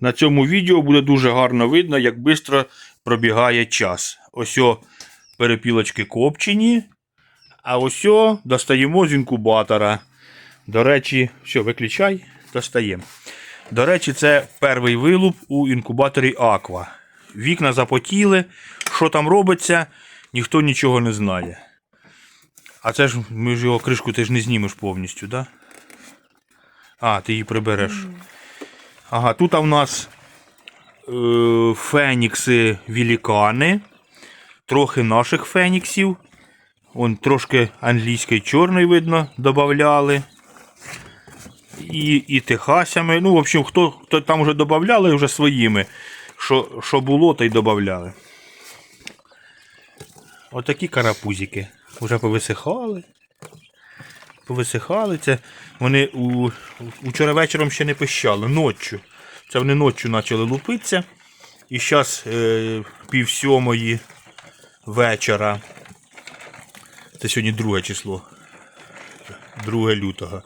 на цьому відео буде дуже гарно видно, як швидко пробігає час. Ось о, перепілочки копчені, а ось о, достаємо з інкубатора. До речі, все, виключай, достаємо. До речі, це перший вилуп у інкубаторі Аква. Вікна запотіли. Що там робиться, ніхто нічого не знає. А це ж ми ж його кришку ти ж не знімеш повністю, так? Да? А, ти її прибереш. Ага, тут у нас е, фенікси великани. Трохи наших феніксів. Вон трошки англійської чорної видно додавали. І, і техасями. Ну, в общем, хто, хто там вже додавали вже своїми. Що, що було, то й додавали. Отакі карапузики. Вже повисихали. Повисихали. Це вони у, учора вечором ще не пищали, ночі. Це вони ночі почали лупитися. І зараз е, пів сьомої вечора. Це сьогодні друге число. 2 лютого.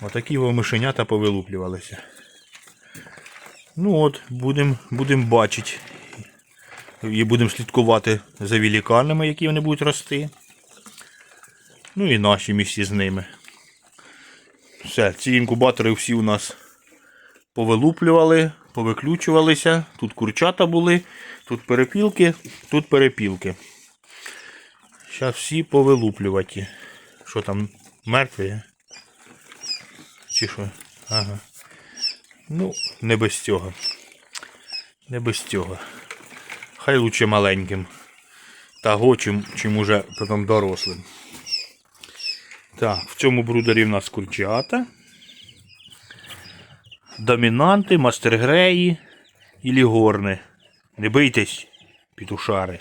Отакі во мишенята повилуплювалися. Ну от, будемо будем бачити. І будемо слідкувати за великанами, які вони будуть рости. Ну і наші місці з ними. Все, ці інкубатори всі у нас повилуплювали, повиключувалися. Тут курчата були, тут перепілки, тут перепілки. Зараз всі повилуплюваті. Що там, мертві? Чи що? Ага. Ну, не без цього. Не без цього. Хай лучше маленьким. Того, чим, чим уже потім дорослим. Так, в цьому брудері в нас курчата. Домінанти, мастергреї і лігорни. Не бийтесь, пітушари.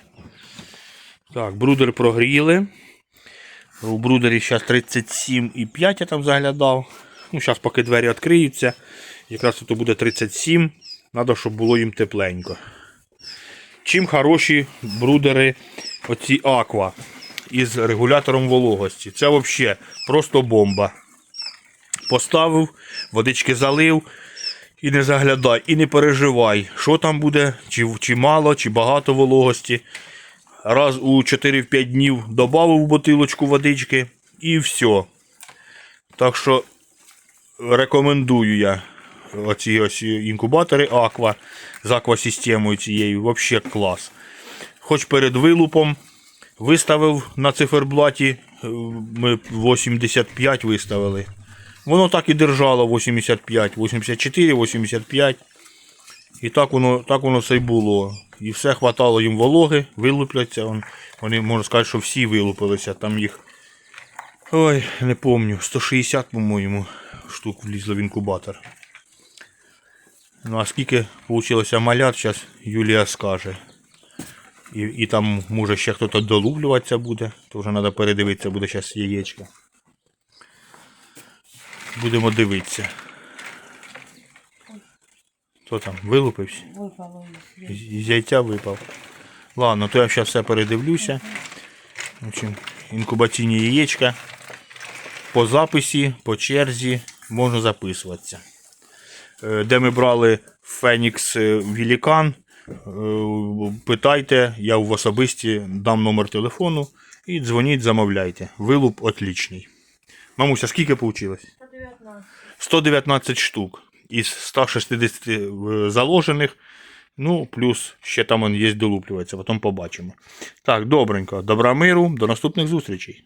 Так, брудер прогріли. У брудері зараз 37,5 я там заглядав. Ну, зараз поки двері відкриються. Якраз тут буде 37. Треба, щоб було їм тепленько. Чим хороші брудери оці аква із регулятором вологості. Це взагалі просто бомба. Поставив, водички залив і не заглядай, і не переживай, що там буде, чи, чи мало, чи багато вологості. Раз у 4-5 днів додав бутилочку водички і все. Так що рекомендую я оці ось інкубатори Аква з аквасистемою цією. Взагалі клас. Хоч перед вилупом виставив на циферблаті, е, ми 85 виставили. Воно так і держало 85, 84, 85. І так воно так воно все й було. І все хватало їм вологи, вилупляться. Вони, можна сказати, що всі вилупилися. Там їх. Ой, не помню, 160, по-моєму, штук влізло в інкубатор. Ну а скільки вийшло малят, зараз Юлія скаже. І, і там може ще хтось долуплюватися буде, то вже треба передивитися, буде зараз яєчко. Будемо дивитися. Хто там? Вилупився? Випало. З яйця випав. Ладно, то я зараз все передивлюся. Інкубаційні яєчка. По записі, по черзі можна записуватися. Е, Де ми брали Фенікс е, Вілікан, е, питайте, я в особисті дам номер телефону і дзвоніть, замовляйте. Вилуп отлічний. Мамуся, скільки вийшло? 119. 119 штук із 160 е, заложених. Ну, плюс ще там є долуплюватися, потім побачимо. Так, добренько. Добра миру, до наступних зустрічей.